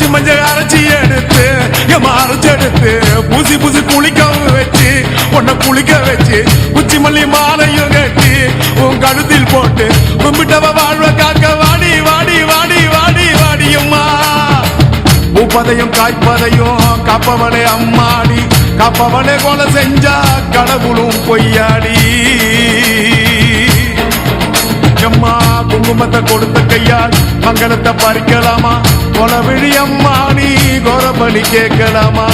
பூச்சி மஞ்ச அரைச்சி எடுத்து என் அரைச்செடுத்து புசி புசி குளிக்க வச்சு உன்னை குளிக்க வச்சு உச்சி மல்லி மாலையும் கட்டி உன் கழுத்தில் போட்டு கும்பிட்டவ வாழ்வ காக்க வாடி வாடி வாடி வாடி வாடியம்மா. உப்பதையும் காய்ப்பதையும் காப்பவளே அம்மாடி காப்பவளே கொலை செஞ்சா கடவுளும் பொய்யாடி. குங்குமத்தை கொடுத்த கையால் மங்களத்தை பறிக்கலாமா? கொலவிழி அம்மா நீ கோரபலி கேட்கலாமா?